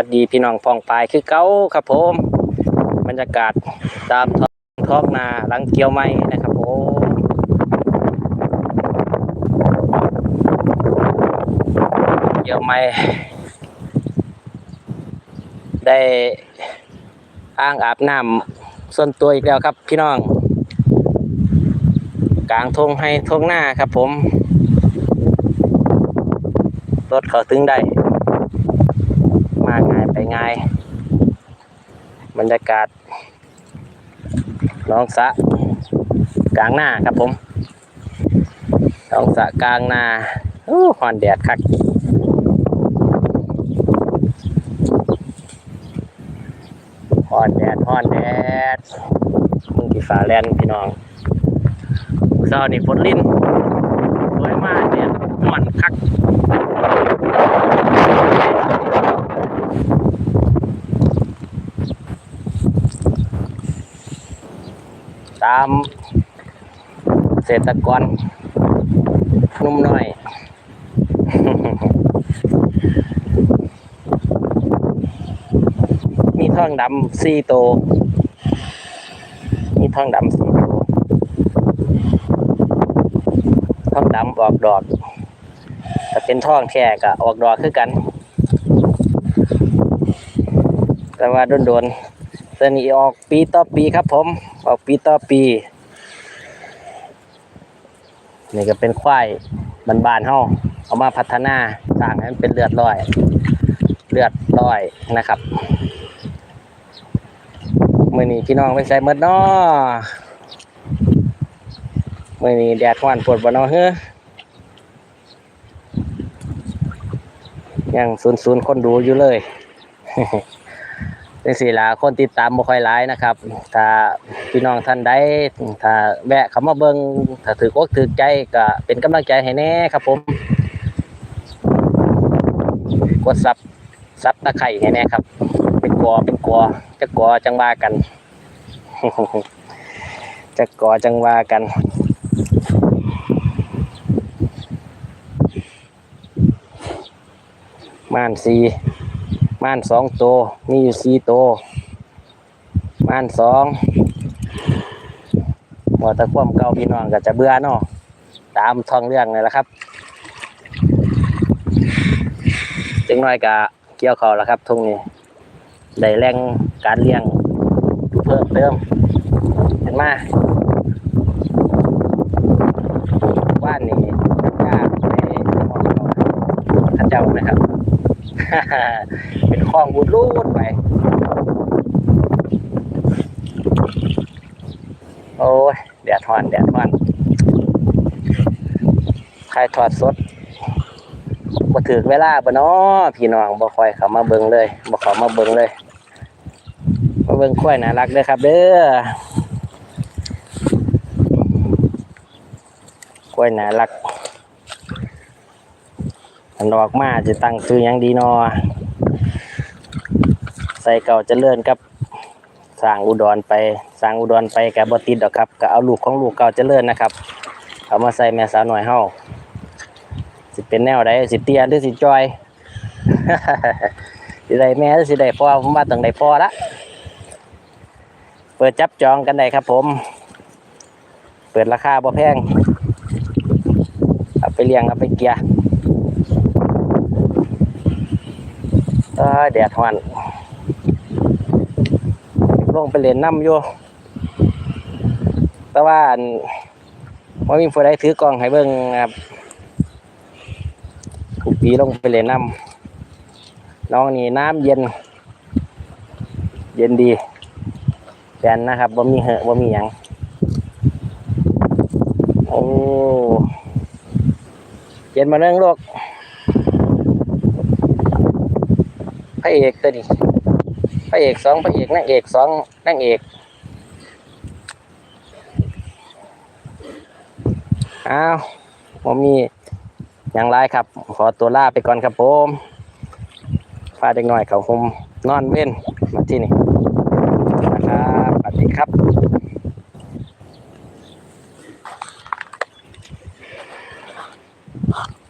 วัสดีพี่น้องพองปลายคือเก้าครับผม บรรยากาศตามท้องท้องนาหลังเกี่ยวไม้นะครับผมเกี่ยวไม้ได้อ้างอาบน้ำส่วนตัวอีกแล้วครับ พี่น้อง กลางทงให้ทงหน้าครับผมรถเขาถึงได้ มาง่ายไปง่ายบรรยากาศน้องสะกลางหน้าครับผมน้องสะกลางนาโอ้หอนแดดคักหอนแดดหอนแดดมึงกี่ฟ้าแลนพี่น้องเช้านี่ฝนลิ้นสวยมากเนี่ยหอนคัก ตามเกษตรกรนุ่มน้อย มีท่องดำสี่โต มีท่องดำสี่โตท่องดำออกดอกถ้าเป็นท่องแท้ก็ออกดอกคือกัน แต่ว่าโดนๆ ตัวนี้ออกปีต่อปีครับผม ออกปีต่อปี นี่ก็เป็นควายบานๆเฮาเอามาพัฒนาสร้างให้มันเป็นเลือดลอย เลือดลอยนะครับมื่อนี้พี่น้องไปใส่เมดน้อมื่อนี้แดดร้อนปวดบ่นอเฮ้อยังศูนย์ศูนย์คนดูอยู่เลย เป็นสี่ลาคนติดตามบ่ค่อยหลายนะครับ ถ้าพี่น้องท่านใดถ้าแวะเข้ามาเบิ่งถ้าถือกอกถือใจก็เป็นกำลังใจให้แน่ครับผม กดซับซับตะไคร่ให้แน่ครับ เป็นกอเป็นกอจะกอจังว่ากัน จะกอจังว่ากันม่านสี ม่านสองตัวมีอยู่สี่ตัวม่านสองพอตะคว่ำเก่าพี่น้องก็จะเบื่อเนาะตามท้องเรื่องเลยละครับจึงน้อยกะเกี่ยวเขาแล้วครับทุ่งนี้ได้แรงการเลี้ยงเพิ่มเติมเห็นมาว่านนี่ยากในห้องเขาข้าเจ้านะครับ เป็นคลองบุดรูดไป โอ้ยแดดฮ้อนแดดฮ้อนใครถอดสดบ่ถึกเวลาบ่นาะพี่น้องบ่คอยเขามาเบิ่งเลยบ่เขามาเบิ่งเลยมาเบิ่งควายน่ารักเด้อครับเด้อควายน่ารัก อันออกมาจะตั้งชื่อยังดีนาะใส่เก่าจะเจริญกับสร้างอุดรไปสร้างอุดรไปกับบติดดอกครับก็เอาลูกของลูกเก่าจะเจริญนนะครับ เอามาใส่แม่สาวหน่อยเฮาสิเป็นแนวใดสิเตียหรือสิจอยสิได้แม่หรือสิได้พ่อผมว่าต้องได้พ่อละเปิดจับจองกันได้ครับ ผม เปิดราคาบ่แพงเอาไปเลี้ยงเอาไปเกียร์เอ้ย แดดฮอนลงไปเล่นน้ำอยู่แต่ว่าอันว่ามีผู้ใดถือกล้องให้เบิ่งครับทุกปีลงไปเล่นน้ำน้องนี่น้ำเย็น เย็นดีแฟนนะครับบ่มีเหอะบ่มีหยังโอ้เย็นมาเรื่องโลก พระเอกตัวนี้พระเอกสองพระเอกนางเอกสองนางเอกอ้าวผมมีอย่างไรครับ ขอตัวลาไปก่อนครับผมพาเด็กหน่อยเขาคมนอนเว้นมาที่นี่นะครับสวัสดีครับ